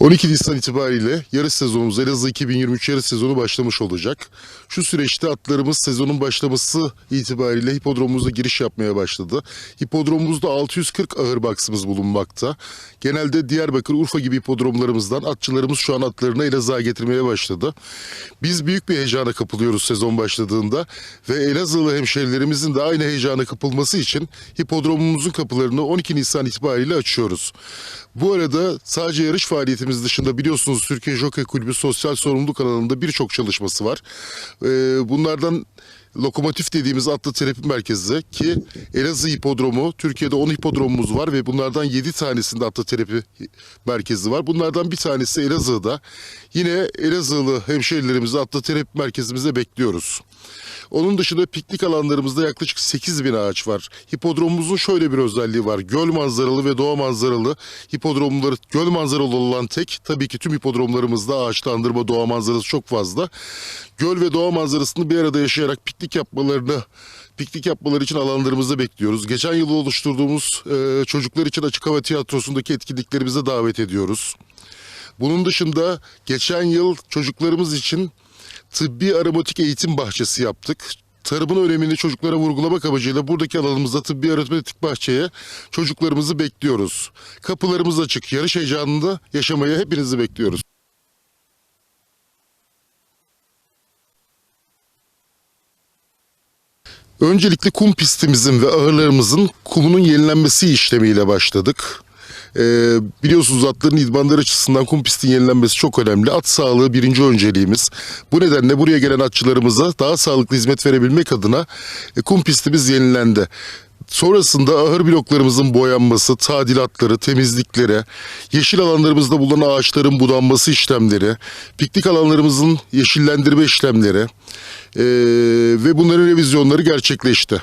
12 Nisan itibariyle yarış sezonumuz Elazığ 2023 yarış sezonu başlamış olacak. Şu süreçte atlarımız sezonun başlaması itibariyle hipodromumuza giriş yapmaya başladı. Hipodromumuzda 640 ağır baksımız bulunmakta. Genelde Diyarbakır, Urfa gibi hipodromlarımızdan atçılarımız şu an atlarını Elazığ'a getirmeye başladı. Biz büyük bir heyecana kapılıyoruz sezon başladığında ve Elazığlı hemşerilerimizin de aynı heyecana kapılması için hipodromumuzun kapılarını 12 Nisan itibariyle açıyoruz. Bu arada sadece yarış faaliyetimiz dışında biliyorsunuz Türkiye Jockey Kulübü sosyal sorumluluk alanında birçok çalışması var. Ee, bunlardan Lokomotif dediğimiz atlı terapi merkezi ki Elazığ Hipodromu, Türkiye'de 10 hipodromumuz var ve bunlardan 7 tanesinde atlı terapi merkezi var. Bunlardan bir tanesi Elazığ'da. Yine Elazığlı hemşehrilerimizi atlı terapi merkezimize bekliyoruz. Onun dışında piknik alanlarımızda yaklaşık 8 bin ağaç var. Hipodromumuzun şöyle bir özelliği var. Göl manzaralı ve doğa manzaralı hipodromları göl manzaralı olan tek tabii ki tüm hipodromlarımızda ağaçlandırma doğa manzarası çok fazla. Göl ve doğa manzarasını bir arada yaşayarak piknik yapmalarını piknik yapmaları için alanlarımızda bekliyoruz. Geçen yıl oluşturduğumuz e, çocuklar için açık hava tiyatrosundaki etkinliklerimize davet ediyoruz. Bunun dışında geçen yıl çocuklarımız için tıbbi aromatik eğitim bahçesi yaptık. Tarımın önemini çocuklara vurgulamak amacıyla buradaki alanımızda tıbbi aromatik bahçeye çocuklarımızı bekliyoruz. Kapılarımız açık. Yarış heyecanında yaşamaya hepinizi bekliyoruz. Öncelikle kum pistimizin ve ağırlarımızın kumunun yenilenmesi işlemiyle başladık. Ee, biliyorsunuz atların idmanlar açısından kum pistin yenilenmesi çok önemli. At sağlığı birinci önceliğimiz. Bu nedenle buraya gelen atçılarımıza daha sağlıklı hizmet verebilmek adına e, kum pistimiz yenilendi. Sonrasında ahır bloklarımızın boyanması, tadilatları, temizlikleri, yeşil alanlarımızda bulunan ağaçların budanması işlemleri, piknik alanlarımızın yeşillendirme işlemleri eee, ve bunların revizyonları gerçekleşti.